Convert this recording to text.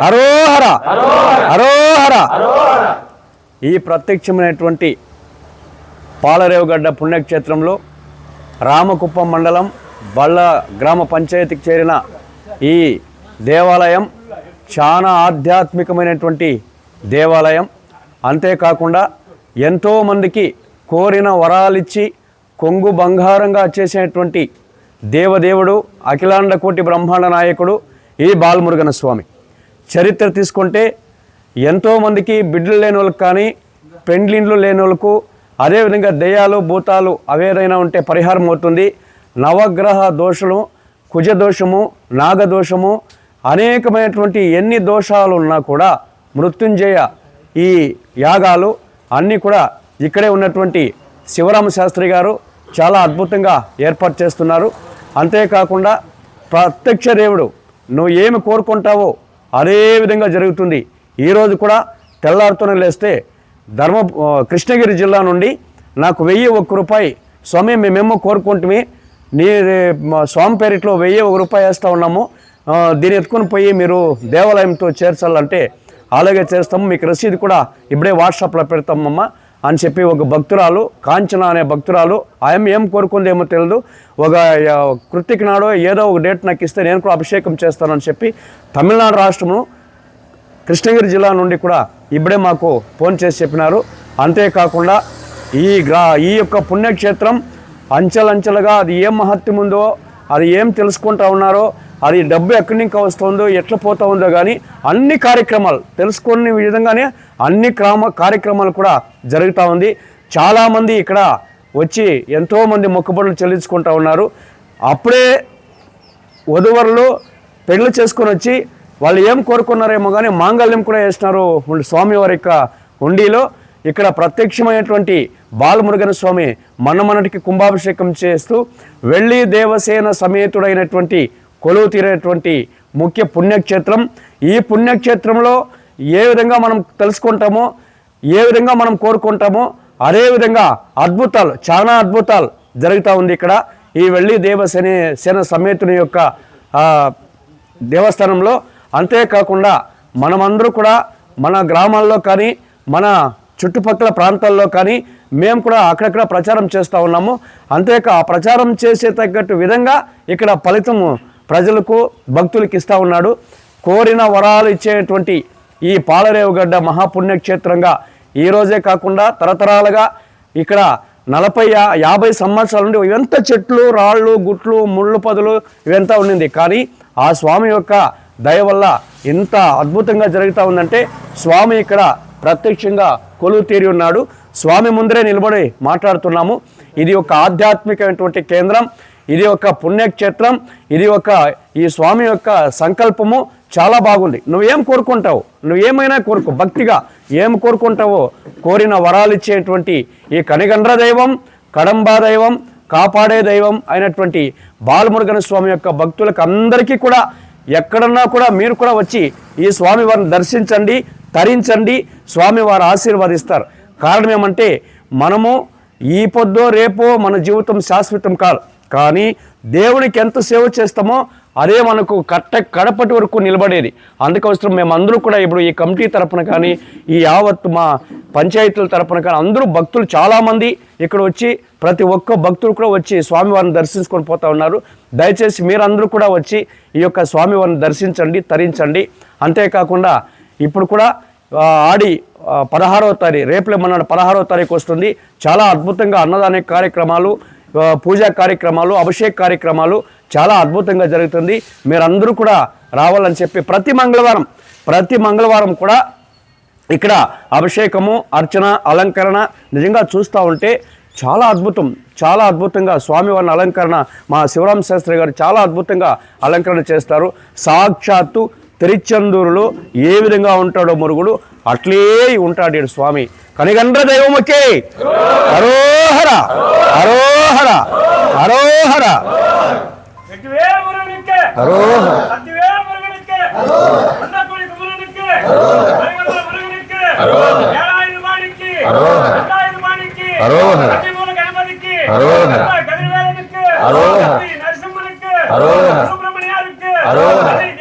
హరోహర హరోహర ఈ ప్రత్యక్షమైనటువంటి పాలరేవుగడ్డ పుణ్యక్షేత్రంలో రామకుప్పం మండలం బళ్ళ గ్రామ పంచాయతీకి చేరిన ఈ దేవాలయం చాలా ఆధ్యాత్మికమైనటువంటి దేవాలయం. అంతేకాకుండా ఎంతోమందికి కోరిన వరాలిచ్చి కొంగు బంగారంగా చేసినటువంటి దేవదేవుడు అఖిలాండ కోటి బ్రహ్మాండ నాయకుడు ఈ బాలమురుగన స్వామి? చరిత్ర తీసుకుంటే ఎంతోమందికి బిడ్డలు లేని వాళ్ళకి కానీ పెండ్లిండ్లు లేని వాళ్ళకు అదేవిధంగా దెయ్యాలు భూతాలు అవేదైనా ఉంటే పరిహారం అవుతుంది. నవగ్రహ దోషము కుజ దోషము నాగదోషము అనేకమైనటువంటి ఎన్ని దోషాలు ఉన్నా కూడా మృత్యుంజయ ఈ యాగాలు అన్నీ కూడా ఇక్కడే ఉన్నటువంటి శివరామ శాస్త్రి గారు చాలా అద్భుతంగా ఏర్పాటు చేస్తున్నారు. అంతేకాకుండా ప్రత్యక్ష దేవుడు నువ్వు ఏమి కోరుకుంటావో అదే విధంగా జరుగుతుంది. ఈరోజు కూడా తెల్లారుతూనే లేస్తే ధర్మ కృష్ణగిరి జిల్లా నుండి నాకు వెయ్యి ఒక్క రూపాయి స్వామి మేమేమో కోరుకుంటుమే. నీ స్వామి పేరిట్లో వెయ్యి ఒక రూపాయి వేస్తూ ఉన్నాము. దీన్ని ఎత్తుకొని పోయి మీరు దేవాలయంతో చేర్చాలంటే అలాగే చేస్తాము. మీకు రసీదు కూడా ఇప్పుడే వాట్సాప్లో పెడతామమ్మా. అని చెప్పి ఒక భక్తురాలు కాంచన అనే భక్తురాలు ఆమె ఏం కోరుకుంది ఏమో తెలియదు ఒక ఆ, నాడో ఏదో ఒక డేట్ నాకు ఇస్తే నేను కూడా అభిషేకం చేస్తానని చెప్పి తమిళనాడు రాష్ట్రము కృష్ణగిరి జిల్లా నుండి కూడా ఇప్పుడే మాకు ఫోన్ చేసి చెప్పినారు. అంతేకాకుండా ఈ గ్రా ఈ యొక్క పుణ్యక్షేత్రం అంచెలంచెలుగా అది ఏం మహత్యం ఉందో అది ఏం తెలుసుకుంటా ఉన్నారో అది డబ్బు ఎక్కడి నుంచి వస్తుందో ఎట్లా పోతా ఉందో కానీ అన్ని కార్యక్రమాలు తెలుసుకునే విధంగానే అన్ని క్రమ కార్యక్రమాలు కూడా జరుగుతూ ఉంది. చాలామంది ఇక్కడ వచ్చి ఎంతోమంది మొక్కుబడులు చెల్లించుకుంటూ ఉన్నారు. అప్పుడే వధువరులు పెళ్ళి చేసుకొని వచ్చి వాళ్ళు ఏం కోరుకున్నారేమో కానీ మాంగళ్యం కూడా వేసినారు స్వామివారి యొక్క హుండీలో. ఇక్కడ ప్రత్యక్షమైనటువంటి బాలమురుగన స్వామి మనమనటికి కుంభాభిషేకం చేస్తూ వెళ్ళి దేవసేన సమేతుడైనటువంటి కొలువు తీరేటువంటి ముఖ్య పుణ్యక్షేత్రం. ఈ పుణ్యక్షేత్రంలో ఏ విధంగా మనం తెలుసుకుంటామో ఏ విధంగా మనం కోరుకుంటామో అదేవిధంగా అద్భుతాలు చాలా అద్భుతాలు జరుగుతూ ఉంది ఇక్కడ. ఈ వెళ్ళి దేవసేన సేన సమేతుని యొక్క దేవస్థానంలో అంతేకాకుండా మనమందరూ కూడా మన గ్రామాల్లో కానీ మన చుట్టుపక్కల ప్రాంతాల్లో కానీ మేము కూడా అక్కడక్కడ ప్రచారం చేస్తూ ఉన్నాము. అంతేకా ఆ ప్రచారం చేసే తగ్గట్టు విధంగా ఇక్కడ ఫలితము ప్రజలకు భక్తులకు ఇస్తూ ఉన్నాడు. కోరిన వరాలు ఇచ్చేటువంటి ఈ పాలరేవుగడ్డ మహాపుణ్యక్షేత్రంగా ఈ రోజే కాకుండా తరతరాలుగా ఇక్కడ నలభై యాభై సంవత్సరాల నుండి ఇవంత చెట్లు రాళ్ళు గుట్లు ముళ్ళు పదులు ఇవంతా ఉండింది. కానీ ఆ స్వామి యొక్క దయ వల్ల ఇంత అద్భుతంగా జరుగుతూ ఉందంటే స్వామి ఇక్కడ ప్రత్యక్షంగా కొలువు తీరి ఉన్నాడు. స్వామి ముందరే నిలబడి మాట్లాడుతున్నాము. ఇది ఒక ఆధ్యాత్మికమైనటువంటి కేంద్రం. ఇది ఒక పుణ్యక్షేత్రం ఇది ఒక ఈ స్వామి యొక్క సంకల్పము. చాలా బాగుంది. నువ్వేం కోరుకుంటావు? నువ్వేమైనా కోరుకో భక్తిగా ఏం కోరుకుంటావో? కోరిన వరాలు ఇచ్చేటువంటి ఈ కనిగండ్ర దైవం కడంబా దైవం కాపాడే దైవం అయినటువంటి బాలమురుగన స్వామి యొక్క భక్తులకు అందరికీ కూడా ఎక్కడన్నా కూడా మీరు కూడా వచ్చి ఈ స్వామి వారిని దర్శించండి తరించండి స్వామి వారు ఆశీర్వదిస్తారు. కారణం ఏమంటే మనము ఈ పొద్దో రేపో మన జీవితం శాశ్వతం కాదు. కానీ దేవునికి ఎంత సేవ చేస్తామో అదే మనకు కట్ట కడపటి వరకు నిలబడేది. అందుకోసం మేము అందరూ కూడా ఇప్పుడు ఈ కమిటీ తరపున కానీ ఈ యావత్ మా పంచాయతీల తరపున కానీ అందరూ భక్తులు చాలామంది ఇక్కడ వచ్చి ప్రతి ఒక్క భక్తులు కూడా వచ్చి స్వామివారిని దర్శించుకొని పోతా ఉన్నారు. దయచేసి మీరందరూ కూడా వచ్చి ఈ యొక్క స్వామివారిని దర్శించండి తరించండి. అంతేకాకుండా ఇప్పుడు కూడా ఆడి పదహారవ తారీఖు రేపులే మొన్న పదహారవ తారీఖు వస్తుంది. చాలా అద్భుతంగా అన్నదాన కార్యక్రమాలు పూజా కార్యక్రమాలు అభిషేక్ కార్యక్రమాలు చాలా అద్భుతంగా జరుగుతుంది. మీరందరూ కూడా రావాలని చెప్పి ప్రతి మంగళవారం ప్రతి మంగళవారం కూడా ఇక్కడ అభిషేకము అర్చన అలంకరణ నిజంగా చూస్తూ ఉంటే చాలా అద్భుతం చాలా అద్భుతంగా స్వామివారిని అలంకరణ మా శివరామ శాస్త్రి గారు చాలా అద్భుతంగా అలంకరణ చేస్తారు. సాక్షాత్తు తిరుచెందూరులో ఏ విధంగా ఉంటాడో మురుగుడు అట్లే ఉంటాడు స్వామి కనిగండ్ర దైవముకే హరోహర హరోహర హరోహర హరోహర హరోహర హరోహర హరోహర హరోహర